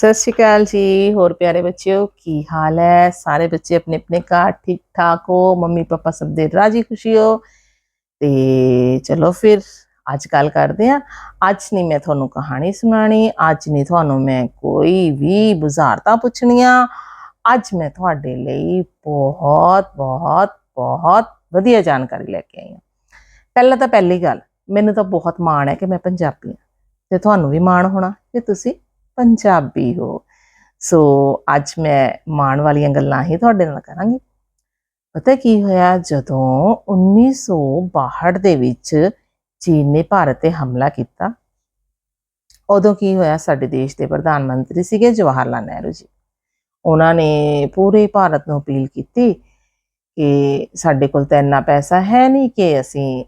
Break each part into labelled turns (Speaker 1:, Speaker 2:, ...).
Speaker 1: ਸਤਿ ਸ਼੍ਰੀ ਅਕਾਲ ਜੀ, ਹੋਰ ਪਿਆਰੇ ਬੱਚਿਓ, ਕੀ ਹਾਲ ਹੈ? ਸਾਰੇ ਬੱਚੇ ਆਪਣੇ ਆਪਣੇ ਘਰ ਠੀਕ ਠਾਕ ਹੋ? ਮੰਮੀ ਪਾਪਾ ਸਭ ਦੇ ਰਾਜੀ ਖੁਸ਼ੀ ਹੋ? ਤੇ ਚਲੋ ਫਿਰ ਅੱਜ ਗੱਲ ਕਰਦੇ ਆ ਅੱਜ ਨਹੀਂ ਮੈਂ ਤੁਹਾਨੂੰ ਕਹਾਣੀ ਸੁਣਾਣੀ ਅੱਜ ਨਹੀਂ ਤੁਹਾਨੂੰ ਮੈਂ ਕੋਈ ਵੀ ਬੁਝਾਰਤਾਂ ਪੁੱਛਣੀਆਂ। ਅੱਜ ਮੈਂ ਤੁਹਾਡੇ ਲਈ ਬਹੁਤ ਬਹੁਤ ਬਹੁਤ ਵਧੀਆ ਜਾਣਕਾਰੀ ਲੈ ਕੇ ਆਈ ਹਾਂ। ਪਹਿਲਾਂ ਤਾਂ ਪਹਿਲੀ ਗੱਲ, ਮੈਨੂੰ ਤਾਂ ਬਹੁਤ ਮਾਣ ਹੈ ਕਿ ਮੈਂ ਪੰਜਾਬੀ ਹਾਂ। ਤੇ ਤੁਹਾਨੂੰ ਵੀ ਮਾਣ ਹੋਣਾ ਕਿ ਤੁਸੀਂ ਪੰਜਾਬੀ ਹੋ। ਸੋ ਅੱਜ ਮੈਂ ਮਾਣ ਵਾਲੀਆਂ ਗੱਲਾਂ ਹੀ ਤੁਹਾਡੇ ਨਾਲ ਕਰਾਂਗੀ। ਪਤਾ ਕੀ ਹੋਇਆ? ਜਦੋਂ 1962 ਦੇ ਵਿੱਚ ਚੀਨ ਨੇ ਭਾਰਤ ਤੇ ਹਮਲਾ ਕੀਤਾ, ਉਦੋਂ ਕੀ ਹੋਇਆ? ਸਾਡੇ ਦੇਸ਼ ਦੇ ਪ੍ਰਧਾਨ ਮੰਤਰੀ ਸੀਗੇ ਜਵਾਹਰ ਲਾਲ ਨਹਿਰੂ ਜੀ। ਉਹਨਾਂ ਨੇ ਪੂਰੇ ਭਾਰਤ ਨੂੰ ਅਪੀਲ ਕੀਤੀ ਕਿ ਸਾਡੇ ਕੋਲ ਤਾਂ ਇੰਨਾ ਪੈਸਾ ਹੈ ਨਹੀਂ ਕਿ ਅਸੀਂ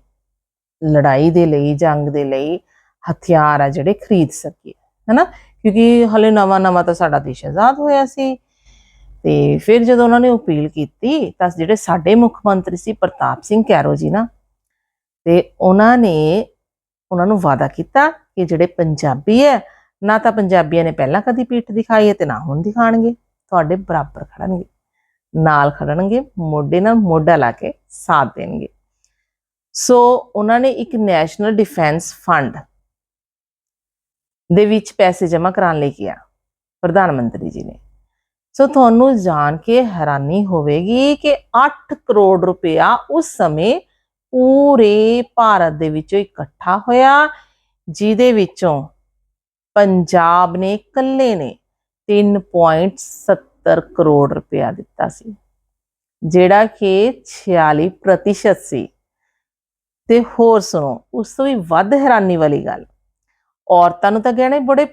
Speaker 1: ਲੜਾਈ ਦੇ ਲਈ, ਜੰਗ ਦੇ ਲਈ ਹਥਿਆਰ ਆ ਜਿਹੜੇ ਖਰੀਦ ਸਕੀਏ। ਹਨਾ? ਕਿਉਂਕਿ ਹਲੇ ਨਵਾਂ ਨਵਾਂ ਤਾਂ ਸਾਡਾ ਦੇਸ਼ ਆਜ਼ਾਦ ਹੋਇਆ ਸੀ। ਤੇ ਫਿਰ ਜਦੋਂ ਉਹਨਾਂ ਨੇ ਅਪੀਲ ਕੀਤੀ, ਤਾਂ ਜਿਹੜੇ ਸਾਡੇ ਮੁੱਖ ਮੰਤਰੀ ਸੀ ਪ੍ਰਤਾਪ ਸਿੰਘ ਕੈਰੋ ਜੀ ਨਾ, ਤੇ ਉਹਨਾਂ ਨੇ, ਉਹਨਾਂ ਨੂੰ ਵਾਅਦਾ ਕੀਤਾ ਕਿ ਜਿਹੜੇ ਪੰਜਾਬੀ ਹੈ, ਨਾ ਤਾਂ ਪੰਜਾਬੀਆਂ ਨੇ ਪਹਿਲਾਂ ਕਦੀ ਪੀਠ ਦਿਖਾਈ ਹੈ ਤੇ ਨਾ ਹੁਣ ਦਿਖਾਣਗੇ। ਤੁਹਾਡੇ ਬਰਾਬਰ ਖੜਨਗੇ, ਨਾਲ ਖੜਨਗੇ, ਮੋਢੇ ਨਾਲ ਮੋਢਾ ਲਾ ਕੇ ਸਾਥ ਦੇਣਗੇ। ਸੋ ਉਹਨਾਂ ਨੇ ਇੱਕ ਨੈਸ਼ਨਲ ਡਿਫੈਂਸ ਫੰਡ ਦੇ ਵਿੱਚ ਪੈਸੇ ਜਮ੍ਹਾਂ ਕਰਾਉਣ ਲਈ ਕਿਹਾ, ਪ੍ਰਧਾਨ ਮੰਤਰੀ ਜੀ ਨੇ। ਸੋ ਤੁਹਾਨੂੰ ਜਾਣ ਕੇ ਹੈਰਾਨੀ ਹੋਵੇਗੀ ਕਿ 8 ਕਰੋੜ ਰੁਪਇਆ ਉਸ ਸਮੇਂ ਪੂਰੇ ਭਾਰਤ ਦੇ ਵਿੱਚੋਂ ਇਕੱਠਾ ਹੋਇਆ, ਜਿਹਦੇ ਵਿੱਚੋਂ ਪੰਜਾਬ ਨੇ ਇਕੱਲੇ ਨੇ 3.70 ਕਰੋੜ ਰੁਪਇਆ ਦਿੱਤਾ ਸੀ, ਜਿਹੜਾ ਕਿ 46% ਸੀ। ਤੇ ਹੋਰ ਸੁਣੋ, ਉਸ ਤੋਂ ਵੀ ਵੱਧ ਹੈਰਾਨੀ ਵਾਲੀ ਗੱਲ ਔਰਤਾਂ ਨੂੰ ਤਾਂ ਗਹਿਣੇ ਬੜੇ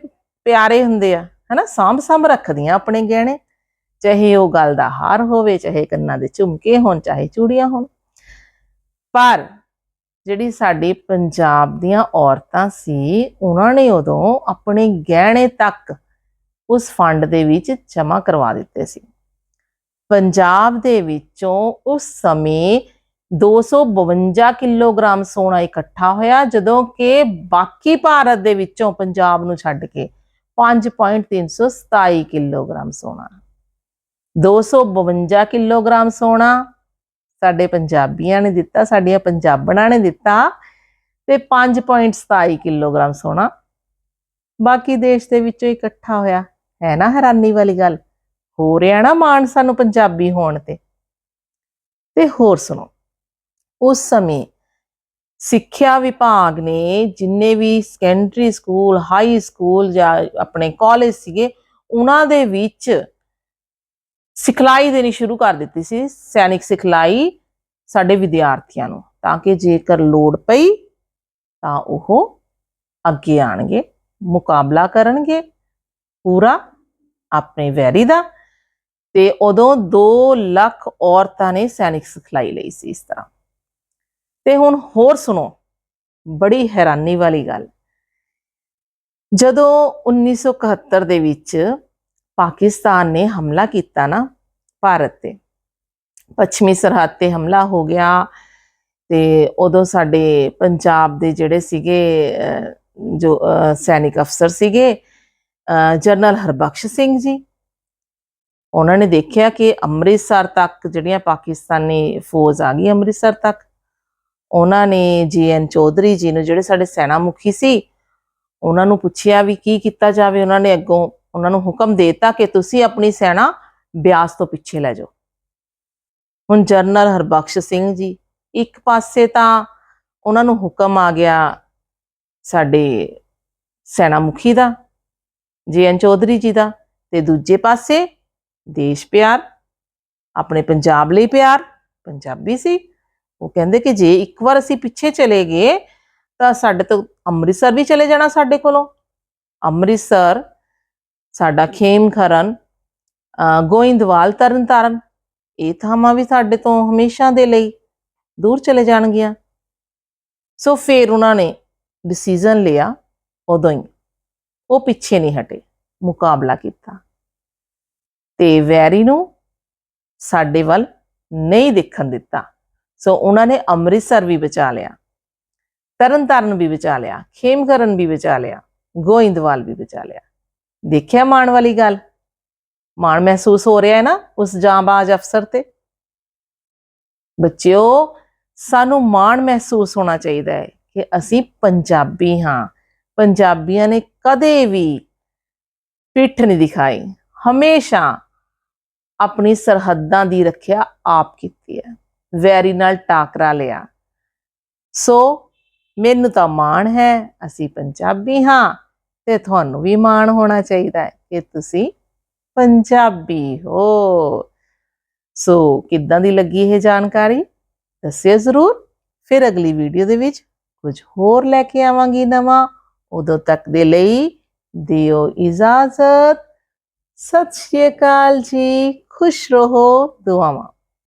Speaker 1: ਪਿਆਰੇ ਹੁੰਦੇ ਆ, ਹਨਾ? ਸਾਂਭ ਸਾਂਭ ਰੱਖਦੀਆਂ ਆਪਣੇ ਗਹਿਣੇ, ਚਾਹੇ ਉਹ ਗੱਲ ਦਾ ਹਾਰ ਹੋਵੇ, ਚਾਹੇ ਕੰਨਾਂ ਦੇ ਝੁਮਕੇ ਹੋਣ, ਚਾਹੇ ਚੂੜੀਆਂ ਹੋਣ। ਪਰ ਜਿਹੜੀ ਸਾਡੀ ਪੰਜਾਬ ਦੀਆਂ ਔਰਤਾਂ ਸੀ, ਉਹਨਾਂ ਨੇ ਉਦੋਂ ਆਪਣੇ ਗਹਿਣੇ ਤੱਕ ਉਸ ਫੰਡ ਦੇ ਵਿੱਚ ਜਮ੍ਹਾਂ ਕਰਵਾ ਦਿੱਤੇ ਸੀ। ਪੰਜਾਬ ਦੇ ਵਿੱਚੋਂ ਉਸ ਸਮੇਂ 252 ਕਿਲੋਗ੍ਰਾਮ ਸੋਨਾ ਇਕੱਠਾ ਹੋਇਆ, ਜਦੋਂ ਕਿ ਬਾਕੀ ਭਾਰਤ ਦੇ ਵਿੱਚੋਂ ਪੰਜਾਬ ਨੂੰ ਛੱਡ ਕੇ 5.327 ਕਿਲੋਗ੍ਰਾਮ ਸੋਨਾ। 252 ਕਿਲੋਗ੍ਰਾਮ ਸੋਨਾ ਸਾਡੇ ਪੰਜਾਬੀਆਂ ਨੇ ਦਿੱਤਾ, ਸਾਡੀਆਂ ਪੰਜਾਬਣਾਂ ਨੇ ਦਿੱਤਾ ਤੇ 5.27 ਕਿਲੋਗ੍ਰਾਮ ਸੋਨਾ ਬਾਕੀ ਦੇਸ਼ ਦੇ ਵਿੱਚੋਂ ਇਕੱਠਾ ਹੋਇਆ। ਹੈ ਨਾ ਹੈਰਾਨੀ ਵਾਲੀ ਗੱਲ? ਹੋ ਰਿਹਾ ਨਾ ਮਾਣ ਸਾਨੂੰ ਪੰਜਾਬੀ ਹੋਣ ਤੇ। ਤੇ ਹੋਰ ਸੁਣੋ। ਉਸ ਸਮੇਂ ਸਿੱਖਿਆ ਵਿਭਾਗ ਨੇ ਜਿੰਨੇ ਵੀ ਸੈਕੰਡਰੀ ਸਕੂਲ ਹਾਈ ਸਕੂਲ ਜਾਂ ਆਪਣੇ ਕਾਲਜ ਸੀਗੇ, ਉਹਨਾਂ ਦੇ ਵਿੱਚ ਸਿਖਲਾਈ ਦੇਣੀ ਸ਼ੁਰੂ ਕਰ ਦਿੱਤੀ ਸੀ, ਸੈਨਿਕ ਸਿਖਲਾਈ ਸਾਡੇ ਵਿਦਿਆਰਥੀਆਂ ਨੂੰ, ਤਾਂ ਕਿ ਜੇਕਰ ਲੋੜ ਪਈ ਤਾਂ ਉਹ ਅੱਗੇ ਆਣਗੇ, ਮੁਕਾਬਲਾ ਕਰਨਗੇ, ਪੂਰਾ ਆਪਣੇ ਵੈਰੀ ਦਾ। ਤੇ ਉਦੋਂ 2 ਲੱਖ ਔਰਤਾਂ ਨੇ ਸੈਨਿਕ ਸਿਖਲਾਈ ਲਈ ਸੀ ਇਸ ਤਰ੍ਹਾਂ। ਤੇ ਹੁਣ ਹੋਰ ਸੁਣੋ ਬੜੀ ਹੈਰਾਨੀ ਵਾਲੀ ਗੱਲ। ਜਦੋਂ 1971 ਦੇ ਵਿੱਚ ਪਾਕਿਸਤਾਨ ਨੇ ਹਮਲਾ ਕੀਤਾ ਨਾ ਭਾਰਤ ਤੇ ਪੱਛਮੀ ਸਰਹੱਦ ਤੇ ਹਮਲਾ ਹੋ ਗਿਆ ਤੇ ਉਦੋਂ ਸਾਡੇ ਪੰਜਾਬ ਦੇ ਜਿਹੜੇ ਸੀਗੇ ਜੋ ਸੈਨਿਕ ਅਫਸਰ ਸੀਗੇ ਅਹ, ਜਨਰਲ ਹਰਬਖਸ਼ ਸਿੰਘ ਜੀ ਉਹਨਾਂ ਨੇ ਦੇਖਿਆ ਕਿ ਅੰਮ੍ਰਿਤਸਰ ਤੱਕ ਜਿਹੜੀਆਂ ਪਾਕਿਸਤਾਨੀ ਫੌਜ ਆ ਗਈ ਅੰਮ੍ਰਿਤਸਰ ਤੱਕ। ਉਹਨਾਂ ਨੇ ਜੀਐਨ ਚੌਧਰੀ ਜੀ ਨੂੰ ਜਿਹੜੇ ਸਾਡੇ ਸੈਨਾ ਮੁਖੀ ਸੀ, ਉਹਨਾਂ ਨੂੰ ਪੁੱਛਿਆ ਵੀ ਕੀ ਕੀਤਾ ਜਾਵੇ, ਉਹਨਾਂ ਨੇ ਅੱਗੋਂ ਉਹਨਾਂ ਨੂੰ ਹੁਕਮ ਦੇਤਾ ਕਿ ਤੁਸੀਂ ਆਪਣੀ ਸੈਨਾ ਬਿਆਸ ਤੋਂ ਪਿੱਛੇ ਲੈ ਜਾਓ। ਹੁਣ ਜਨਰਲ ਹਰਬਖਸ਼ ਸਿੰਘ ਜੀ, ਇੱਕ ਪਾਸੇ ਤਾਂ ਉਹਨਾਂ ਨੂੰ ਹੁਕਮ ਆ ਗਿਆ ਸਾਡੇ ਸੈਨਾ ਮੁਖੀ ਦਾ ਜੀਐਨ ਚੌਧਰੀ ਜੀ ਦਾ, ਤੇ ਦੂਜੇ ਪਾਸੇ ਦੇਸ਼ ਪਿਆਰ, ਆਪਣੇ ਪੰਜਾਬ ਲਈ ਪਿਆਰ, ਪੰਜਾਬੀ ਸੀ ਉਹ ਕਹਿੰਦੇ ਕਿ ਜੇ ਇੱਕ ਵਾਰ ਅਸੀਂ ਪਿੱਛੇ ਚਲੇ ਗਏ, ਤਾਂ ਸਾਡੇ ਤੋਂ ਅੰਮ੍ਰਿਤਸਰ ਵੀ ਚਲੇ ਜਾਣਾ ਸਾਡੇ ਕੋਲੋਂ। ਅੰਮ੍ਰਿਤਸਰ, ਸਾਡਾ ਖੇਮਖਰਨ, ਅਹ ਗੋਇੰਦਵਾਲ, ਤਰਨਤਾਰਨ, ਇਹ ਥਾਵਾਂ ਵੀ ਸਾਡੇ ਤੋਂ ਹਮੇਸ਼ਾ ਦੇ ਲਈ ਦੂਰ ਚਲੇ ਜਾਣਗੀਆਂ। ਸੋ ਫਿਰ ਉਹਨਾਂ ਨੇ ਡਿਸੀਜਨ ਲਿਆ ਉਦੋਂ ਹੀ। ਉਹ ਪਿੱਛੇ ਨਹੀਂ ਹਟੇ, ਮੁਕਾਬਲਾ ਕੀਤਾ। ਤੇ ਵੈਰੀ ਨੂੰ ਸਾਡੇ ਵੱਲ ਨਹੀਂ ਦੇਖਣ ਦਿੱਤਾ। ਸੋ ਉਹਨਾਂ ਨੇ ਅੰਮ੍ਰਿਤਸਰ ਵੀ ਬਚਾ ਲਿਆ, ਤਰਨਤਾਰਨ ਵੀ ਬਚਾ ਲਿਆ, ਖੇਮਕਰਨ ਵੀ ਬਚਾ ਲਿਆ, ਗੋਇੰਦਵਾਲ ਵੀ ਬਚਾ ਲਿਆ। ਦੇਖਿਆ ਮਾਣ ਵਾਲੀ ਗੱਲ? ਮਾਣ ਮਹਿਸੂਸ ਹੋ ਰਿਹਾ ਹੈ ਨਾ ਉਸ ਜਾਂਬਾਜ਼ ਅਫਸਰ ਤੇ? ਬੱਚਿਓ, ਸਾਨੂੰ ਮਾਣ ਮਹਿਸੂਸ ਹੋਣਾ ਚਾਹੀਦਾ ਹੈ ਕਿ ਅਸੀਂ ਪੰਜਾਬੀ ਹਾਂ। ਪੰਜਾਬੀਆਂ ਨੇ ਕਦੇ ਵੀ ਪਿੱਠ ਨਹੀਂ ਦਿਖਾਈ। ਹਮੇਸ਼ਾ ਆਪਣੀ ਸਰਹੱਦਾਂ ਦੀ ਰੱਖਿਆ ਆਪ ਕੀਤੀ ਹੈ। ਵੈਰੀ ਨਾਲ ਟਾਕਰਾ ਲਿਆ। ਸੋ ਮੈਨੂੰ ਤਾਂ ਮਾਣ ਹੈ, ਅਸੀਂ ਪੰਜਾਬੀ ਹਾਂ ਤੇ ਤੁਹਾਨੂੰ ਵੀ ਮਾਣ ਹੋਣਾ ਚਾਹੀਦਾ ਹੈ ਕਿ ਤੁਸੀਂ ਪੰਜਾਬੀ ਹੋ। ਸੋ ਕਿੱਦਾਂ ਦੀ ਲੱਗੀ ਇਹ ਜਾਣਕਾਰੀ? ਦੱਸਿਓ ਜ਼ਰੂਰ। ਫਿਰ ਅਗਲੀ ਵੀਡੀਓ ਦੇ ਵਿੱਚ ਕੁਝ ਹੋਰ ਲੈ ਕੇ ਆਵਾਂਗੀ ਨਵਾਂ। ਉਦੋਂ ਤੱਕ ਦੇ ਲਈ ਦਿਓ ਇਜਾਜ਼ਤ। ਸਤਿ ਸ਼੍ਰੀ ਅਕਾਲ ਜੀ। ਖੁਸ਼ ਰਹੋ ਦੁਆਵਾਂ।